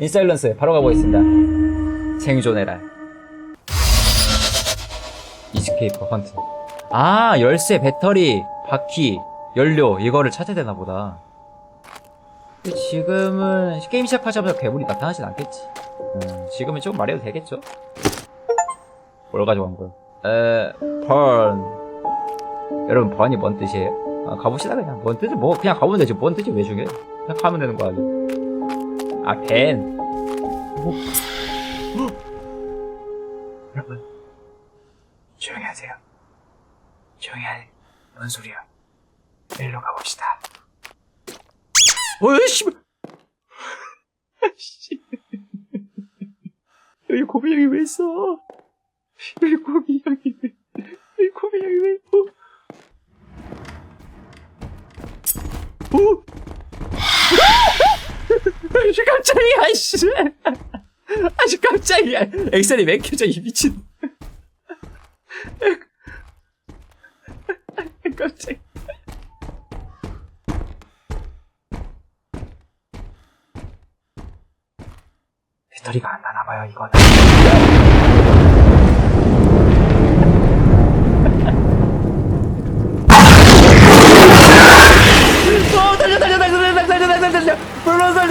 인사일런스 바로 가보겠습니다. 생존해라. 이스케이프 헌트. 아 열쇠, 배터리, 바퀴, 연료 이거를 찾아야 되나 보다. 지금은 게임 시작하자마자 괴물이 나타나진 않겠지. 음, 지금은 조금 말해도 되겠죠? 뭘 가져간 거요? 에, 번. 여러분, 번이 뭔 뜻이에요? 아, 가봅시다, 그냥. 뭔 뜻이, 뭐, 그냥 가보면 되지. 뭔 뜻이 왜 중요해? 그냥 가면 되는 거 아니야? 아, 벤. 뭐. 여러분, 조용히 하세요. 조용히 해. 뭔 소리야? 일로 가봅시다. 어이, 씨발! 씨. 여기 고비 형이 왜 있어? 여기 고비 형이 왜, 여기 고비 형이 왜 있어? 오! 아씨, 깜짝이야, 씨! 아씨, 깜짝이야. 엑셀이 맥혀져, 이 미친. 깜짝 배터리가 안 나나봐요, 이거는.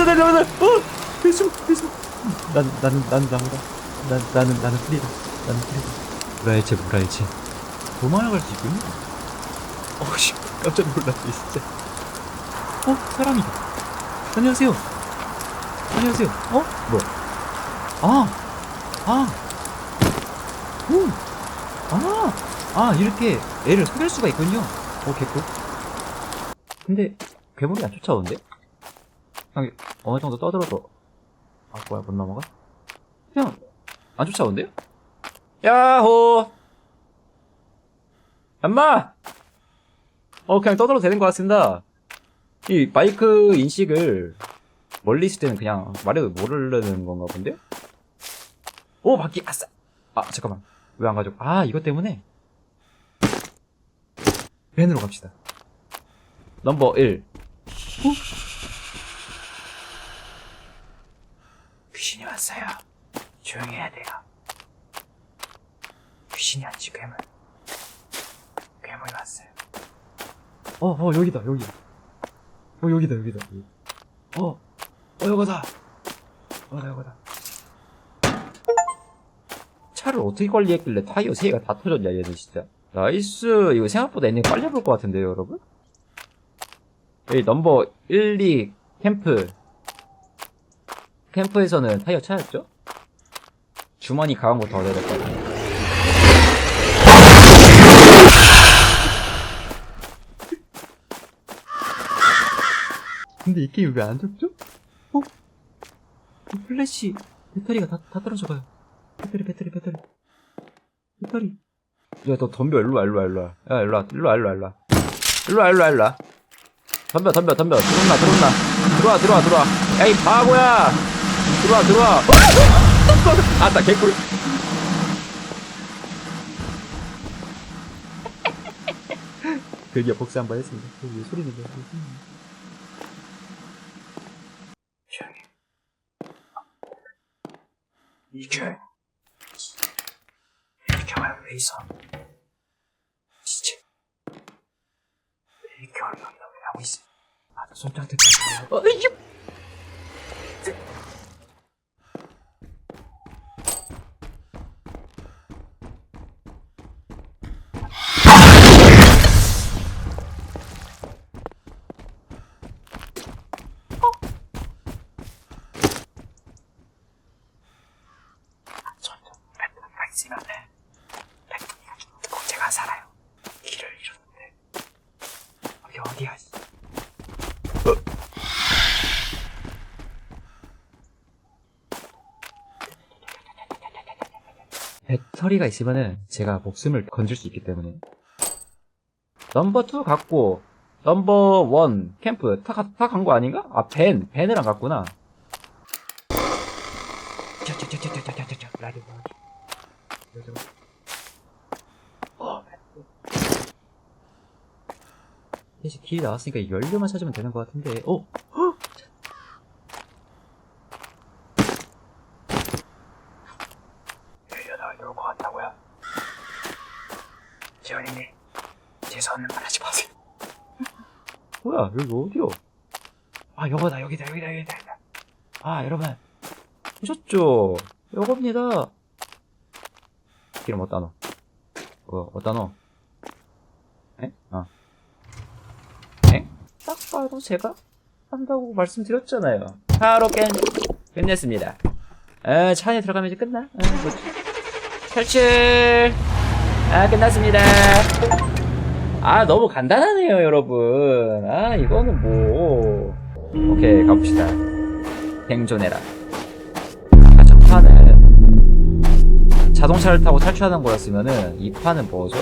달려, 달려. 어, 배수, 배수. 난, 나는, 나는 나무다. 난, 나는, 나는 풀이다. 나는 풀이다. 물알체, 물알체. 도망갈 수 있군요. 어씨, 깜짝 놀랐네, 진짜. 어, 사람이다. 안녕하세요. 안녕하세요. 어? 뭐? 아, 아, 오, 아, 아, 이렇게 애를 속일 수가 있군요. 어, 개꿀. 근데, 괴물이 안 쫓아오는데? 그냥 어느 정도 떠들어도, 아, 뭐야, 못 넘어가? 그냥, 안 쫓아오는데요? 야호! 엄마! 어, 그냥 떠들어도 되는 것 같습니다. 이 마이크 인식을 멀리 있을 때는 그냥 말해도 모르는 건가 본데요? 오, 바퀴, 아싸! 아, 잠깐만. 왜 안 가져? 아, 이것 때문에? 벤으로 갑시다. 넘버 1. 어? 왔어요. 조용히 해야 돼요. 귀신이 아니지, 괴물. 괴물이 왔어요. 어, 어, 여기다, 여기. 어, 여기다, 여기다. 여기. 어, 어, 여거다. 어, 나 여거다. 차를 어떻게 관리했길래 타이어 세 개가 다 터졌냐, 얘는 진짜. 나이스. 이거 생각보다 엔딩 빨리 볼 것 같은데요, 여러분? 여기 넘버 1, 2 캠프. 캠프에서는 타이어 차였죠? 주머니 강한 거더 얻어야 될것 같아요. 근데 이 게임 왜 안 죽죠? 어? 이 플래시 배터리가 다, 다 떨어져가요. 배터리, 배터리, 배터리. 배터리. 야, 너 덤벼. 일로와, 일로와, 일로와. 야, 일로와, 일로와, 일로와, 일로와. 일로와, 일로와, 일로와. 덤벼, 덤벼, 덤벼. 들어온나, 들어온나. 들어와, 들어와, 들어와. 야, 이 바보야! 들어와, 들어와. 아따, 개꿀. 드디어 복수 한 번 했습니다. 여기 소리 내려. 조용히. 이게 이렇게 와요 레이서 진짜 이렇게 와요 여기다 왜 하고 있어 아나 와요 어 이게 저는 배트가 있으면 배트가 죽고 제가 살아요. 길을 잃었는데 여기 어디야? 배터리가 있으면은 제가 목숨을 건질 수 있기 때문에 넘버 2 갖고 넘버 1 캠프 다간 거 아닌가? 아 벤, 벤을 안 갔구나. 라디오 라디오 어 이제 길이 나왔으니까 연료만 찾으면 되는 것 같은데 어? 뭐야 여기 어디요 아 요거다. 여기다 여기다 여기다 여기다. 아 여러분. 보셨죠? 요겁니다. 기름 어디다 넣어? 어 어디다 넣어? 에? 어 에? 딱 봐도 제가 한다고 말씀드렸잖아요. 바로 깬 끝냈습니다. 에, 차 안에 들어가면 이제 끝나? 에, 뭐, 탈출! 아 끝났습니다 아 너무 간단하네요 여러분. 아 이거는 뭐. 오케이 가봅시다. 생존해라. 아, 저 판은 자동차를 타고 탈출하는 거였으면은 이 판은 뭐죠?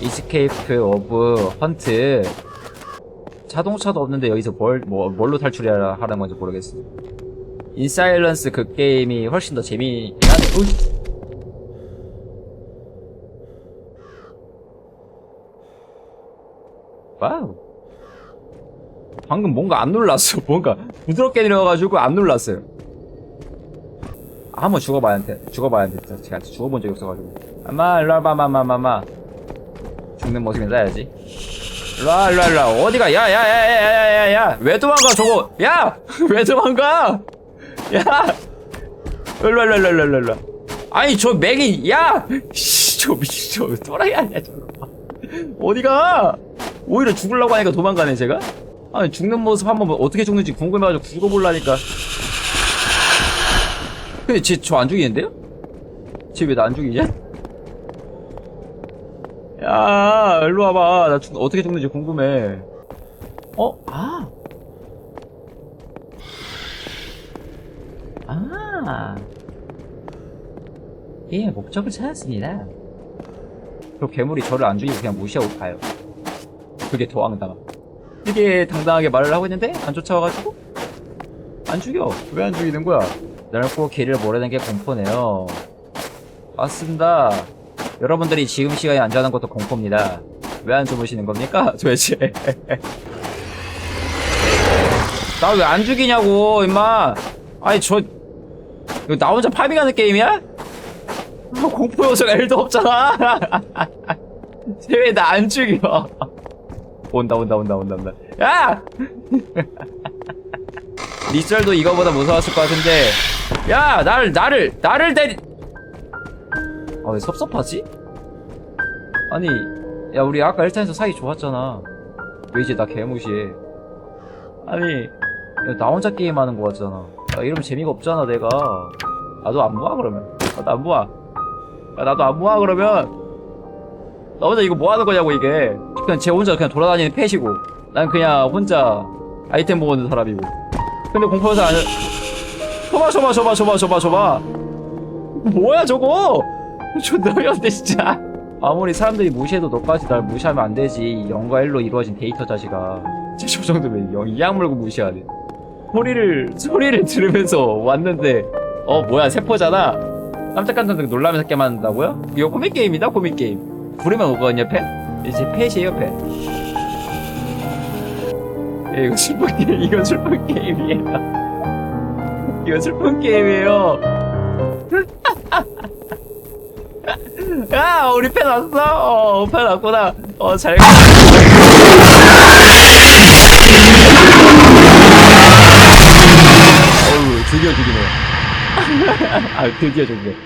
이스케이프 오브 헌트 자동차도 없는데 여기서 뭘, 뭐, 뭘로 탈출해야 하는 건지 모르겠어 인사일런스 그 게임이 훨씬 더 재미난 으이. 와우 방금 뭔가 안 놀랐어. 뭔가 부드럽게 내려가지고 안 놀랐어요. 아, 한번 죽어봐야 한테 죽어봐야 한테 제가 죽어본 적이 없어가지고. 아마 일로 와봐 마마 마마. 죽는 모습이 나야지. 일로와 어디가? 야야야야야야야. 왜 도망가 저거? 야 왜 도망가? 야! 일로와 일로와 일로와 아니 저 맥이 야저 미친 저 또라이 아니야 저거. 어디가 오히려 죽으려고 하니까 도망가네 제가 아니 죽는 모습 한번 뭐 어떻게 죽는지 궁금해가지고 죽어보려니까 근데 쟤 저 안 죽이는데요? 쟤 왜 나 안 죽이냐? 야 일로 와봐 나 죽, 어떻게 죽는지 궁금해 어? 아 아. 예, 목적을 찾았습니다. 그 괴물이 저를 안 죽이고 그냥 무시하고 가요. 그게 더 황당함. 되게 당당하게 말을 하고 있는데 안 쫓아와가지고 안 죽여. 왜 안 죽이는 거야? 넓고 길을 모르는 게 공포네요. 맞습니다. 여러분들이 지금 시간에 안 자는 것도 공포입니다. 왜 안 주무시는 겁니까? 도대체. 나 왜 안 죽이냐고, 임마. 아니, 저, 이거 나 혼자 파밍하는 게임이야? 아, 공포 요소가 1도 없잖아. 쟤 왜 나 안 죽여? 온다, 온다, 온다, 온다, 온다. 야! 리썰도 이거보다 무서웠을 것 같은데. 야, 나를, 나를, 나를 때리. 아, 왜 섭섭하지? 아니, 야, 우리 아까 1탄에서 사이 좋았잖아. 왜 이제 나 개무시해? 아니, 야, 나 혼자 게임하는 거 같잖아. 야, 이러면 재미가 없잖아, 내가. 나도 안 모아, 그러면. 나도 안 모아. 야, 나도 안 모아, 그러면. 나 혼자 이거 뭐 하는 거냐고, 이게. 그냥 쟤 혼자 그냥 돌아다니는 펫이고. 난 그냥 혼자 아이템 모으는 사람이고. 근데 공포영상 안, 줘봐, 줘봐, 줘봐, 줘봐, 줘봐, 줘봐. 뭐야, 저거? 존나 어이없네, 진짜. 아무리 사람들이 무시해도 너까지 날 무시하면 안 되지. 0과 1로 이루어진 데이터 자식아. 저 정도면 영, 이악 물고 무시하네. 소리를, 소리를 들으면서 왔는데, 어, 뭐야, 세포잖아? 깜짝깜짝 놀라면서 게임 한다고요? 이거 코믹게임이다, 코믹게임. 부르면 오거든요, 펫? 이제 펫이에요, 펫. 예, 이거 슬픈 게임, 이거 슬픈 게임이에요. 이거 슬픈 게임이에요. 야, 우리 팬 왔어? 어, 팬 왔구나. 어, 잘 가. 어우, 드디어 죽이네. 아, 드디어 죽이네.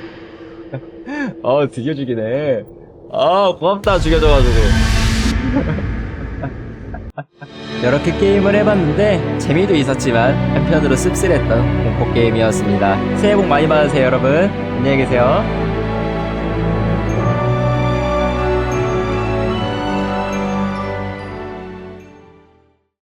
어, 드디어 죽이네. 아, 고맙다, 죽여줘가지고. 이렇게 게임을 해봤는데, 재미도 있었지만, 한편으로 씁쓸했던 공포게임이었습니다. 새해 복 많이 받으세요, 여러분. 안녕히 계세요.